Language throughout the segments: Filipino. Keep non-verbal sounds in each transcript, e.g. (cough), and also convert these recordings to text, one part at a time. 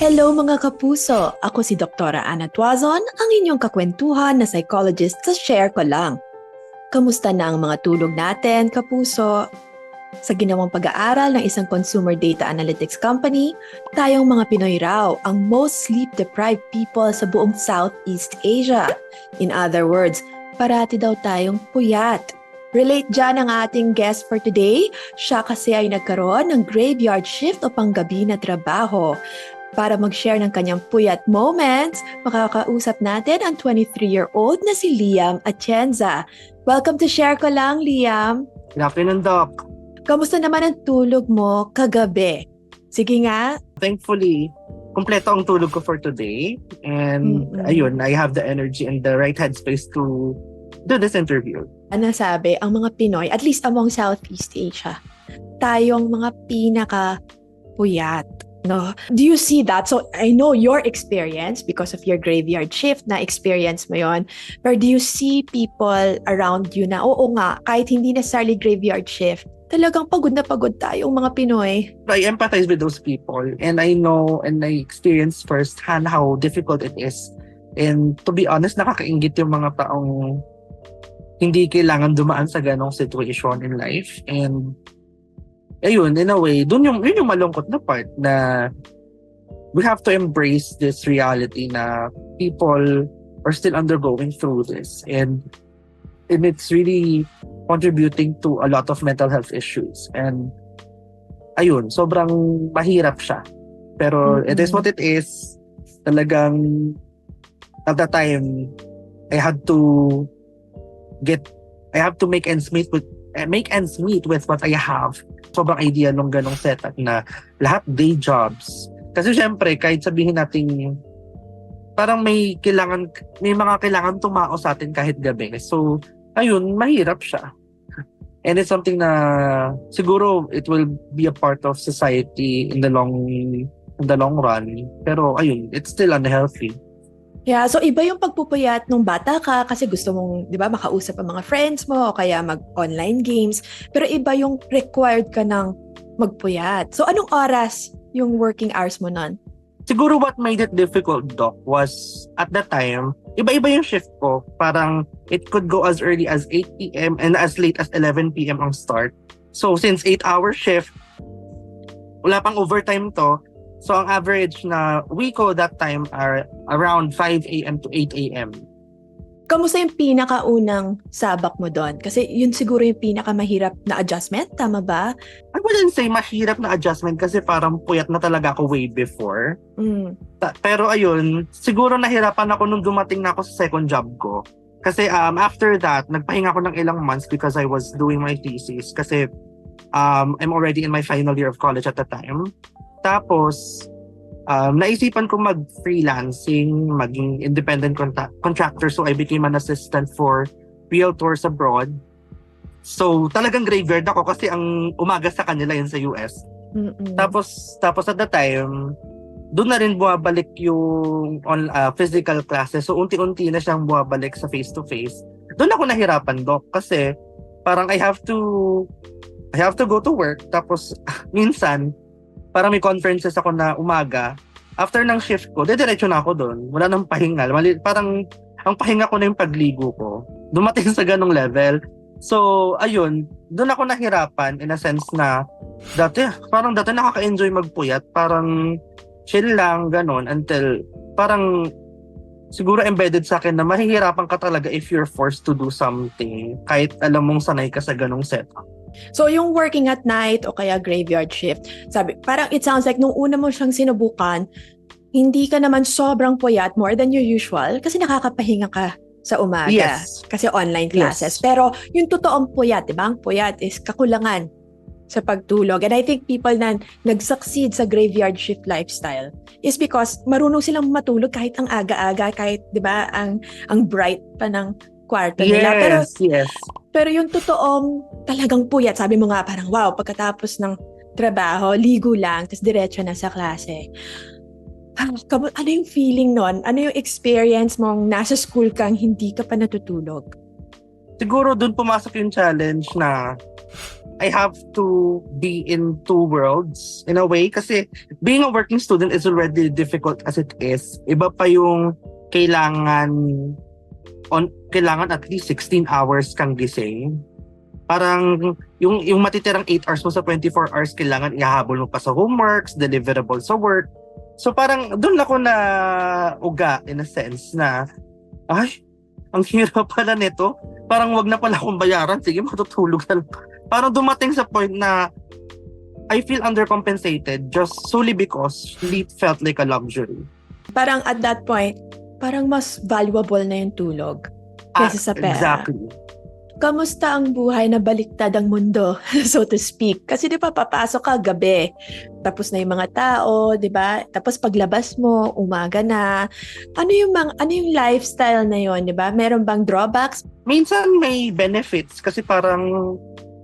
Hello mga kapuso! Ako si Dr. Ana Tuazon, ang inyong kakwentuhan na psychologist sa Share Ko Lang. Kamusta na ang mga tulog natin, kapuso? Sa ginawang pag-aaral ng isang consumer data analytics company, tayong mga Pinoy raw ang most sleep-deprived people sa buong Southeast Asia. In other words, parati daw tayong puyat. Relate dyan ang ating guest for today. Siya kasi ay nagkaroon ng graveyard shift o panggabi na trabaho. Para mag-share ng kanyang puyat moments, makakausap natin ang 23-year-old na si Liam Atienza. Welcome to Share Ko Lang, Liam. Good afternoon, Doc. Kamusta naman ang tulog mo kagabi? Sige nga. Thankfully, kumpleto ang tulog ko for today. And Mm-mm. ayun, I have the energy and the right headspace to do this interview. Ano sabi, ang mga Pinoy, at least among Southeast Asia, tayong mga pinaka puyat. No? Do you see that? So, I know your experience because of your graveyard shift na experience mo yon. But do you see people around you na, oo nga, kahit hindi necessarily graveyard shift, talagang pagod na pagod tayong mga Pinoy. I empathize with those people and I know and I experience firsthand how difficult it is. And to be honest, nakakaingit yung mga taong hindi kailangan dumaan sa ganong situation in life. And ayun, in a way, dun yung, yun yung malungkot na part na we have to embrace this reality na people are still undergoing through this. And, and it's really contributing to a lot of mental health issues. And ayun, sobrang mahirap siya. Pero it is what it is. Talagang at the time, I had to get, I have to make ends meet with, eh, make ends meet with what I have. Sobrang idea nung ganong setup na lahat day jobs. Kasi syempre, kahit sabihin natin parang may kailangan, may mga kailangan tumao sa atin kahit gabi. So, ayun, mahirap siya. (laughs) And it's something na siguro it will be a part of society in the long in the long run. Pero ayun, it's still unhealthy. Yeah, so iba yung pagpupuyat nung bata ka kasi gusto mong, 'di ba, makausap ang mga friends mo o kaya mag-online games, pero iba yung required ka ng magpuyat. So anong oras yung working hours mo nun? Siguro what made it difficult, Doc, was at that time, iba-iba yung shift ko. Parang it could go as early as 8 p.m. and as late as 11 p.m. ang start. So since 8-hour shift, wala pang overtime to. So ang average na week ko that time are around 5 a.m. to 8 a.m. Kamusta yung pinakaunang sabak mo doon? Kasi yun siguro yung pinakamahirap na adjustment, tama ba? I wouldn't say mahirap na adjustment kasi parang puyat na talaga ako way before. Mm. Ta- Pero ayun, siguro nahirapan ako nung dumating na ako sa second job ko. Kasi um, after that, nagpahinga ako ng ilang months because I was doing my thesis. Kasi um, I'm already in my final year of college at the time. Tapos, um, naisipan ko mag-freelancing, maging independent conta- contractor. So I became an assistant for realtors abroad. So talagang graveyard ako kasi ang umaga sa kanila yun sa US. Mm-mm. Tapos tapos at the time, doon na rin bumabalik yung on uh, physical classes. So unti-unti na siyang bumabalik sa face to face. Doon ako nahirapan, doc, kasi parang I have to I have to go to work tapos (laughs) minsan parang may conferences ako na umaga. After ng shift ko, dediretso na ako doon. Wala nang pahinga. Mali, parang ang pahinga ko na yung pagligo ko. Dumating (laughs) sa ganong level. So, ayun, doon ako nahirapan in a sense na dati, parang dati nakaka-enjoy magpuyat. Parang chill lang, ganon, until parang siguro embedded sa akin na mahihirapan ka talaga if you're forced to do something kahit alam mong sanay ka sa ganong setup. So yung working at night o kaya graveyard shift, sabi, parang it sounds like nung una mo siyang sinubukan, hindi ka naman sobrang puyat more than your usual kasi nakakapahinga ka sa umaga. Yes. Kasi online classes. Yes. Pero yung totoong puyat, di ba? Ang puyat is kakulangan sa pagtulog. And I think people na nag-succeed sa graveyard shift lifestyle is because marunong silang matulog kahit ang aga-aga, kahit, di ba, ang, ang bright pa ng kwarto nila. Pero Yes, yes. pero yung totoong talagang puyat, sabi mo nga parang wow, pagkatapos ng trabaho, ligo lang, tapos diretso na sa klase. Ah, Ano yung feeling nun? Ano yung experience mong nasa school kang hindi ka pa natutulog? siguro doon pumasok yung challenge na I have to be in two worlds in a way kasi being a working student is already difficult as it is. Iba pa yung kailangan on kailangan at least 16 hours kang gising. Parang yung yung matitirang 8 hours mo sa 24 hours kailangan ihahabol mo pa sa homeworks, deliverables sa work. So parang doon ako na uga in a sense na ay, ang hirap pala nito. Parang wag na pala akong bayaran. Sige, matutulog na lang. Parang dumating sa point na I feel undercompensated just solely because sleep felt like a luxury. Parang at that point, parang mas valuable na yung tulog kaysa sa pera. Exactly. Kamusta ang buhay na baliktad ang mundo, (laughs) so to speak? Kasi di ba papasok ka gabi, tapos na yung mga tao, di ba? Tapos paglabas mo, umaga na. Ano yung mga, ano yung lifestyle na yon, di ba? Meron bang drawbacks? Minsan may benefits kasi parang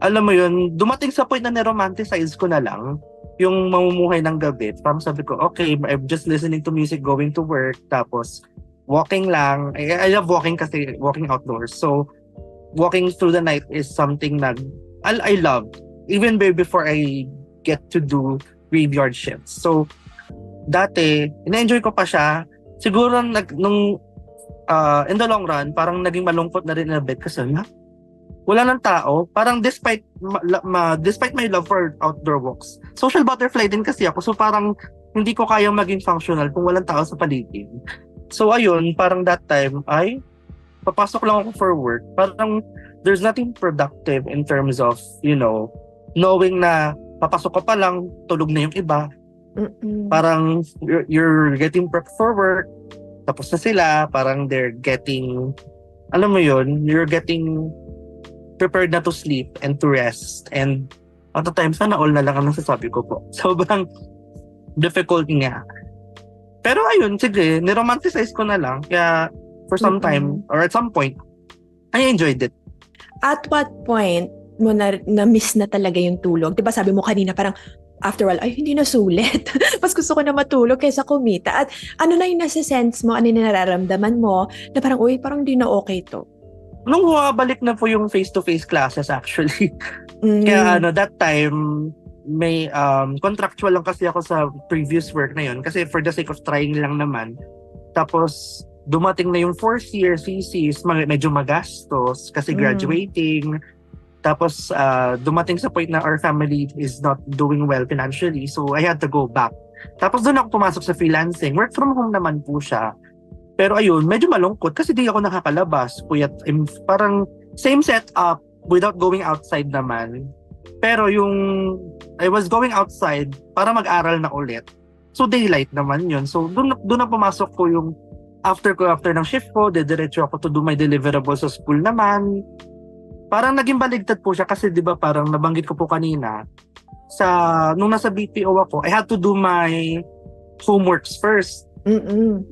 alam mo yun, dumating sa point na niromanticize ko na lang yung mamumuhay ng gabi. Parang sabi ko, okay, I'm just listening to music going to work, tapos walking lang. I, I love walking kasi walking outdoors. So, walking through the night is something na I, I love. Even before I get to do graveyard shifts. So, dati, ina-enjoy ko pa siya. Siguro nag, nung uh, in the long run, parang naging malungkot na rin a bit kasi na, wala ng tao. Parang despite ma, ma, despite my love for outdoor walks, social butterfly din kasi ako. So parang hindi ko kayang maging functional kung walang tao sa paligid. So ayun, parang that time ay papasok lang ako for work. Parang there's nothing productive in terms of, you know, knowing na papasok ka pa lang, tulog na yung iba. Mm-mm. Parang you're, you're getting prepped for work, tapos na sila, parang they're getting, alam mo yun, you're getting prepared na to sleep and to rest. And at the time, sana all na lang ang nasasabi ko po. (laughs) Sobrang difficult nga. Pero ayun, sige, niromanticize ko na lang. Kaya for some Mm-mm. time, or at some point, I enjoyed it. At what point mo na, na-miss na talaga yung tulog? 'Di ba sabi mo kanina parang after all, ay hindi na sulit. (laughs) Mas gusto ko na matulog kaysa kumita. At ano na yung nasa-sense mo, ano yung nararamdaman mo, na parang, uy, parang di na okay to. Nung bumabalik na po yung face-to-face classes actually, (laughs) Mm. Kaya ano, that time, may um, contractual lang kasi ako sa previous work na yun. Kasi for the sake of trying lang naman. Tapos, dumating na yung fourth year thesis, mag- medyo magastos kasi Mm. graduating. Tapos, uh, dumating sa point na our family is not doing well financially. So, I had to go back. Tapos, doon ako pumasok sa freelancing. Work from home naman po siya. Pero ayun, medyo malungkot kasi di ako nakakalabas. Kuyat, im- parang same setup without going outside naman. Pero yung I was going outside para mag-aral na ulit. So daylight naman yun. So doon doon na pumasok ko yung after ko after ng shift ko, dediretso ako to do my deliverables sa school naman. Parang naging baligtad po siya kasi 'di ba parang nabanggit ko po kanina sa nung nasa BPO ako, I had to do my homeworks first. Mm-mm.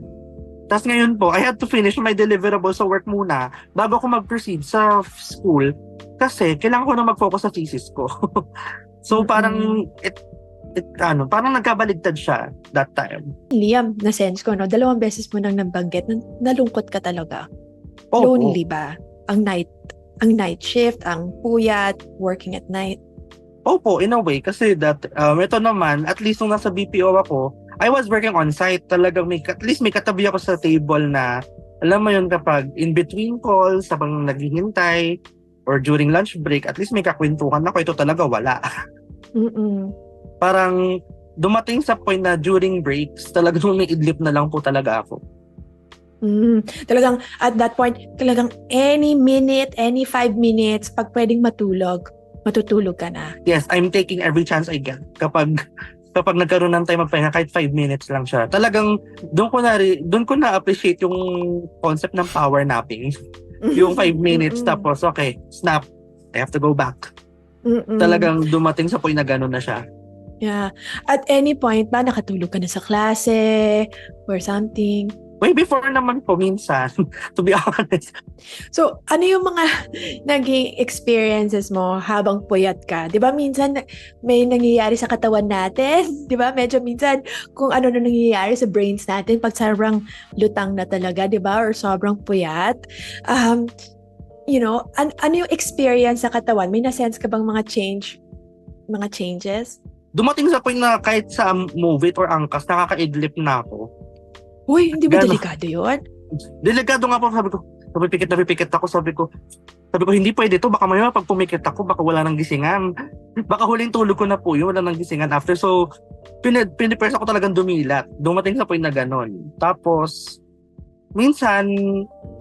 Tapos ngayon po, I had to finish my deliverables sa work muna bago ako mag-proceed sa school kasi kailangan ko na mag-focus sa thesis ko. (laughs) so parang it, it ano, parang nagkabaligtad siya that time. Liam, na-sense ko, no? Dalawang beses mo nang nabanggit na nalungkot ka talaga. Oh, Lonely ba? Ang night ang night shift, ang puyat, working at night. Opo, in a way kasi that um, ito naman, at least nung nasa BPO ako, I was working on site. Talagang may at least may katabi ako sa table na alam mo yun kapag in between calls, habang naghihintay or during lunch break, at least may kakwentuhan ako. Ito talaga wala. (laughs) Mm-mm. parang dumating sa point na during breaks, talagang may idlip na lang po talaga ako. Mm, talagang at that point, talagang any minute, any five minutes, pag pwedeng matulog, matutulog ka na. Yes, I'm taking every chance I get. Kapag kapag nagkaroon ng time magpahinga, kahit 5 minutes lang siya. Talagang doon ko na doon ko na appreciate yung concept ng power napping. (laughs) Yung 5 minutes tapos okay, snap. I have to go back. Mm-mm. Talagang dumating sa point na gano'n na siya. Yeah. At any point ba, nakatulog ka na sa klase or something? Way before naman po minsan, (laughs) to be honest. So, ano yung mga naging experiences mo habang puyat ka? Di ba minsan may nangyayari sa katawan natin? (laughs) Di ba? Medyo minsan kung ano na nangyayari sa brains natin pag sobrang lutang na talaga, di ba? Or sobrang puyat. Um, you know, an- ano yung experience sa katawan? May na-sense ka bang mga change mga changes? Dumating sa point na kahit sa movie or angkas, nakakaidlip na ako. Uy, hindi ba Gano? delikado yun? Delikado nga po, sabi ko, napipikit, napipikit ako, sabi ko, sabi ko, hindi pwede to, baka maya pag pumikit ako, baka wala nang gisingan. Baka huling tulog ko na po yun, wala nang gisingan after. So, pin pinipress ako talagang dumilat. Dumating sa point na ganon. Tapos, minsan,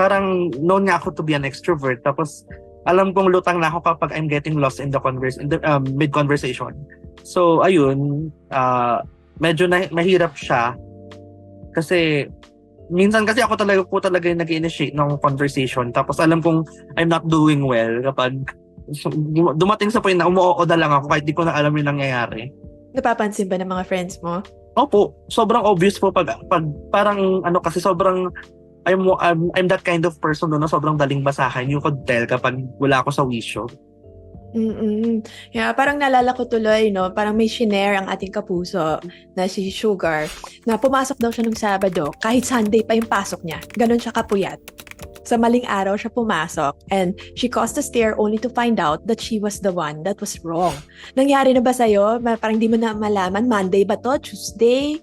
parang known nga ako to be an extrovert. Tapos, alam kong lutang na ako kapag I'm getting lost in the converse in the um, mid conversation. So ayun, uh, medyo na, mahirap siya kasi minsan kasi ako talaga po talaga yung nag-initiate ng conversation tapos alam kong I'm not doing well kapag dumating sa point na umuo na lang ako kahit di ko na alam yung nangyayari. Napapansin ba ng mga friends mo? Opo, sobrang obvious po pag, pag parang ano kasi sobrang I'm, I'm, I'm that kind of person no, na sobrang daling basahan. You could tell kapag wala ako sa wisyo. Mm-mm. Yeah, parang naalala ko tuloy, no? Parang may shinare ang ating kapuso na si Sugar na pumasok daw siya nung Sabado kahit Sunday pa yung pasok niya. Ganon siya kapuyat. Sa maling araw siya pumasok and she caused a stare only to find out that she was the one that was wrong. Nangyari na ba sa'yo? Parang di mo na malaman, Monday ba to? Tuesday?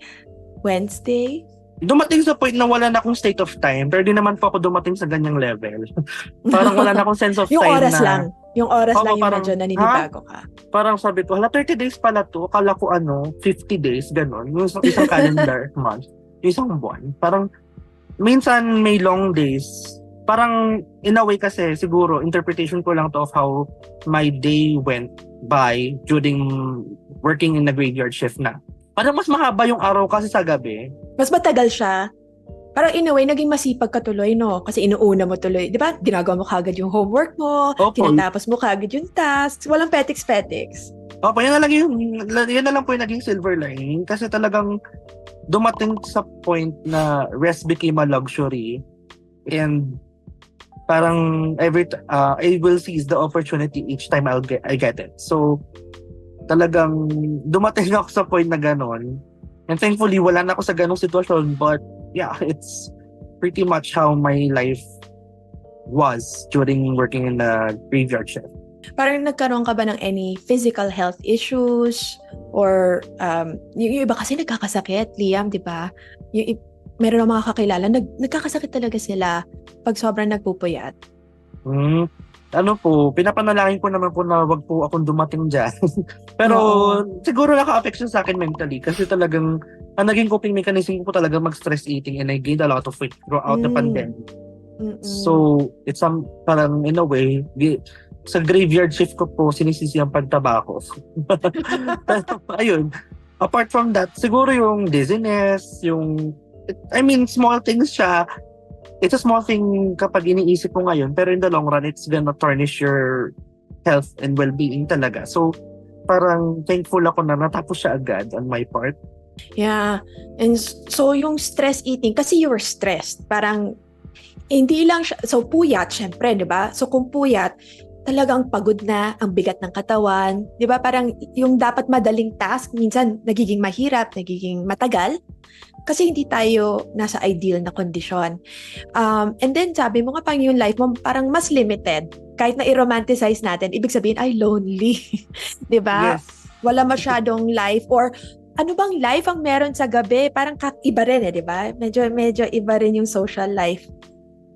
Wednesday? Dumating sa point na wala na akong state of time, pero di naman po ako dumating sa ganyang level. (laughs) parang wala na akong sense of (laughs) yung time oras na, lang. Yung oras Oo, lang yung parang, medyo naninibago ka. Parang sabi ko, hala 30 days pala to, akala ko ano, 50 days, gano'n. Yung isang, isang (laughs) calendar month, yung isang buwan. Parang, minsan may long days. Parang, in a way kasi, siguro, interpretation ko lang to of how my day went by during working in a graveyard shift na. Parang mas mahaba yung araw kasi sa gabi. Mas matagal siya. Parang in a way, naging masipag ka tuloy, no? Kasi inuuna mo tuloy. Di ba? Ginagawa mo kagad yung homework mo. Opo. Tinatapos mo kagad yung tasks. Walang petiks-petiks. Opo, yan na lang yung, yan na lang po yung naging silver lining. Kasi talagang dumating sa point na rest became a luxury. And parang every uh, I will seize the opportunity each time I'll get I get it. So talagang dumating (laughs) ako sa point na ganon. And thankfully wala na ako sa ganong sitwasyon but yeah, (laughs) it's pretty much how my life was during working in the graveyard shift. Parang nagkaroon ka ba ng any physical health issues? Or, um, yung, yung iba kasi nagkakasakit, Liam, di ba? Yung, meron ng mga kakilala, nag, nagkakasakit talaga sila pag sobrang nagpupuyat. Hmm. Ano po, pinapanalangin ko naman po na wag po akong dumating dyan. (laughs) Pero Oo. siguro naka-affect siya sa akin mentally kasi talagang ang naging coping mechanism ko po talaga mag-stress eating and I gained a lot of weight throughout the Mm. pandemic. Mm-mm. So, it's some, parang in a way, sa graveyard shift ko po, sinisisi ang pagtaba ko. (laughs) Pero, ayun. Apart from that, siguro yung dizziness, yung, I mean, small things siya. It's a small thing kapag iniisip mo ngayon, pero in the long run, it's gonna tarnish your health and well-being talaga. So, parang thankful ako na natapos siya agad on my part. Yeah. And so yung stress eating, kasi you were stressed. Parang, hindi lang siya, so puyat, syempre, di ba? So kung puyat, talagang pagod na, ang bigat ng katawan. Di ba? Parang yung dapat madaling task, minsan nagiging mahirap, nagiging matagal. Kasi hindi tayo nasa ideal na kondisyon. Um, and then sabi mo nga pang yung life mo parang mas limited. Kahit na i-romanticize natin, ibig sabihin, ay lonely. (laughs) di ba? yes. wala masyadong life or ano bang life ang meron sa gabi? Parang kak iba rin eh, di ba? Medyo, medyo iba rin yung social life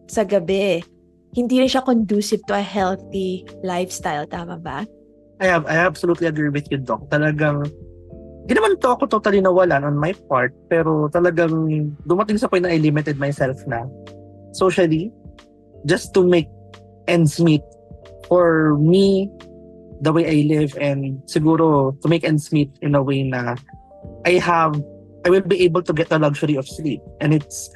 sa gabi. Hindi rin siya conducive to a healthy lifestyle. Tama ba? I have I absolutely agree with you, Doc. Talagang di naman to ako totally nawalan on my part, pero talagang dumating sa point na I limited myself na socially just to make ends meet for me the way I live and siguro to make ends meet in a way na I have I will be able to get the luxury of sleep and it's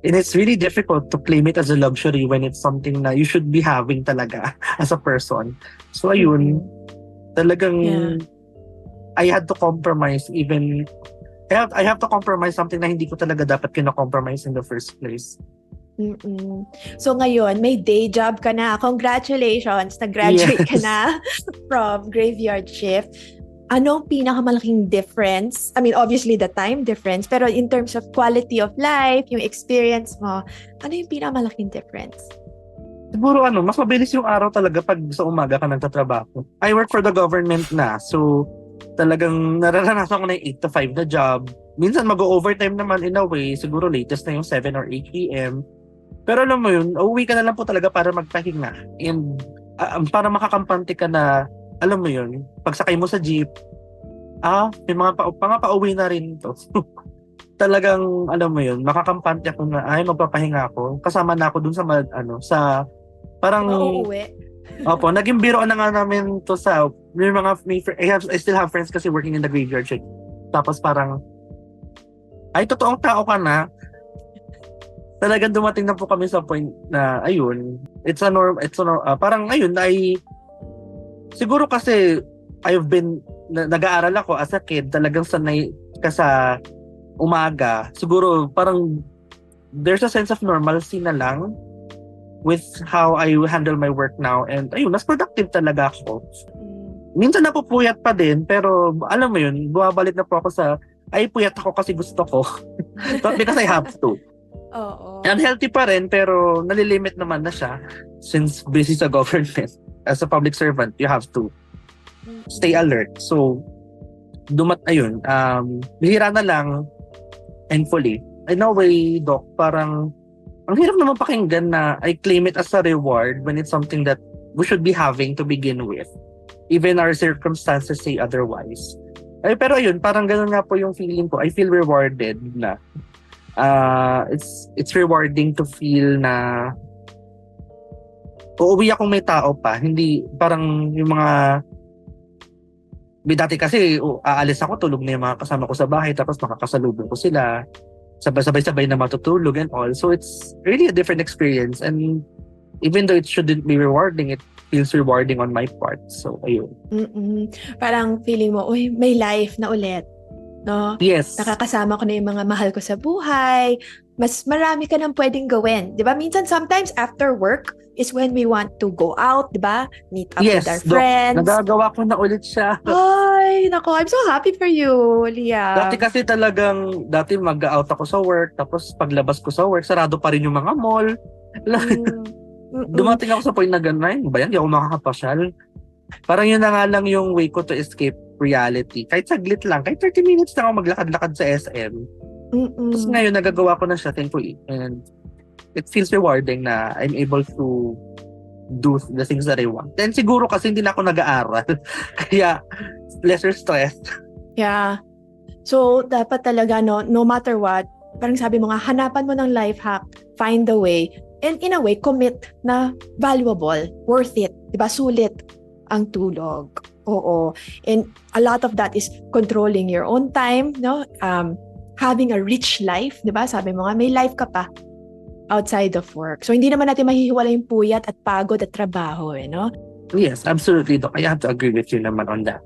and it's really difficult to claim it as a luxury when it's something na you should be having talaga (laughs) as a person. So ayun, talagang Yeah. I had to compromise even I have, I have to compromise something na hindi ko talaga dapat kina-compromise in the first place. Mm-mm. So ngayon, may day job ka na. Congratulations! Nag-graduate ka Yes. na from graveyard shift. Anong pinakamalaking difference? I mean, obviously the time difference, pero in terms of quality of life, yung experience mo, ano yung pinakamalaking difference? siguro ano, mas mabilis yung araw talaga pag sa umaga ka nagtatrabaho. I work for the government na, so talagang nararanasan ko na yung 8 to 5 na job. Minsan mag-overtime naman in a way, siguro latest na yung 7 or 8 p.m. Pero alam mo yun, uuwi ka na lang po talaga para magpahinga. And ah, para makakampante ka na, alam mo yun, pagsakay mo sa jeep, ah, may mga pa, pa nga pauwi na rin to. (laughs) talagang, alam mo yun, makakampante ako na, ay, magpapahinga ako. Kasama na ako dun sa, ano, sa, parang, Mauuwi. Opo, naging biro na nga namin to sa may mga may, I, have, I still have friends kasi working in the graveyard shift. Tapos parang ay totoong tao ka na. Talagang dumating na po kami sa point na ayun, it's a norm it's a norm, ah, parang ayun ay siguro kasi I've been na, nag-aaral ako as a kid, talagang sanay ka sa umaga. Siguro parang there's a sense of normalcy na lang with how I handle my work now and ayun, mas productive talaga ako. Minsan napupuyat pa din pero alam mo yun, bumabalik na po ako sa ay puyat ako kasi gusto ko. (laughs) Not because I have to. Oo. Unhealthy pa rin pero nalilimit naman na siya since busy sa (laughs) government. As a public servant, you have to stay alert. So, dumat ayun, um, bihira na lang and fully. In a way, Doc, parang ang hirap naman pakinggan na I claim it as a reward when it's something that we should be having to begin with. Even our circumstances say otherwise. Ay, pero ayun, parang ganun nga po yung feeling ko. I feel rewarded na uh, it's it's rewarding to feel na uuwi akong may tao pa. Hindi parang yung mga may dati kasi uh, aalis ako, tulog na yung mga kasama ko sa bahay, tapos makakasalubong ko sila. Sabay-sabay na matutulog and all. So it's really a different experience. And even though it shouldn't be rewarding, it feels rewarding on my part. So, ayun. Mm-mm. Parang feeling mo, uy, may life na ulit. No? Yes. Nakakasama ko na yung mga mahal ko sa buhay. Mas marami ka nang pwedeng gawin. Di ba? Minsan, sometimes after work is when we want to go out, di ba? Meet up Yes, with our friends. Nagagawa ko na ulit siya. Ay, nako, I'm so happy for you, Leah. Dati kasi talagang, dati mag-out ako sa work, tapos paglabas ko sa work, sarado pa rin yung mga mall. Mm. (laughs) Mm-mm. Dumating ako sa point na gano'n, "Ay, ba yan, di ako makakapasyal. Parang yun na nga lang yung way ko to escape reality. Kahit saglit lang, kahit 30 minutes na ako maglakad-lakad sa SM. Mm-mm. Tapos ngayon, nagagawa ko na siya, thankfully. And it feels rewarding na I'm able to do the things that I want. Then siguro kasi hindi na ako nag-aaral. (laughs) Kaya, lesser stress. Yeah. So, dapat talaga, no, no matter what, parang sabi mo nga, hanapan mo ng life hack, find the way, and in a way, commit na valuable, worth it, di ba? Sulit ang tulog. Oo. And a lot of that is controlling your own time, no? Um, having a rich life, di ba? Sabi mo nga, may life ka pa outside of work. So, hindi naman natin mahihiwala yung puyat at pagod at trabaho, eh, no? Yes, absolutely. Doc. I have to agree with you naman on that.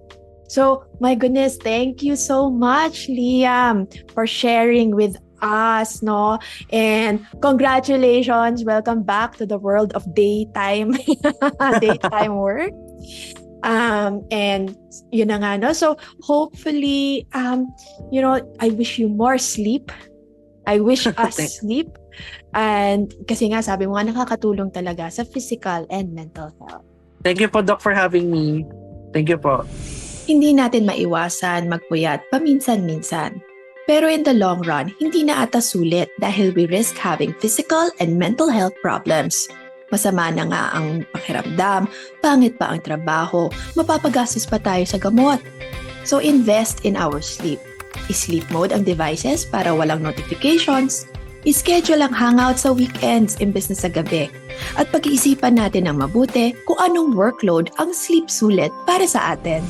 So, my goodness, thank you so much, Liam, for sharing with us, no? And congratulations, welcome back to the world of daytime, (laughs) daytime work. (laughs) Um, and yun na nga, no? So, hopefully, um, you know, I wish you more sleep. I wish (laughs) us sleep. And kasi nga, sabi mo nga, nakakatulong talaga sa physical and mental health. Thank you po, Doc, for having me. Thank you po. Hindi natin maiwasan magpuyat paminsan-minsan. Pero in the long run, hindi na ata sulit dahil we risk having physical and mental health problems. Masama na nga ang pakiramdam, pangit pa ang trabaho, mapapagastos pa tayo sa gamot. So invest in our sleep. I-sleep mode ang devices para walang notifications. I-schedule ang hangout sa weekends imbes na sa gabi. At pag-iisipan natin ng mabuti kung anong workload ang sleep sulit para sa atin.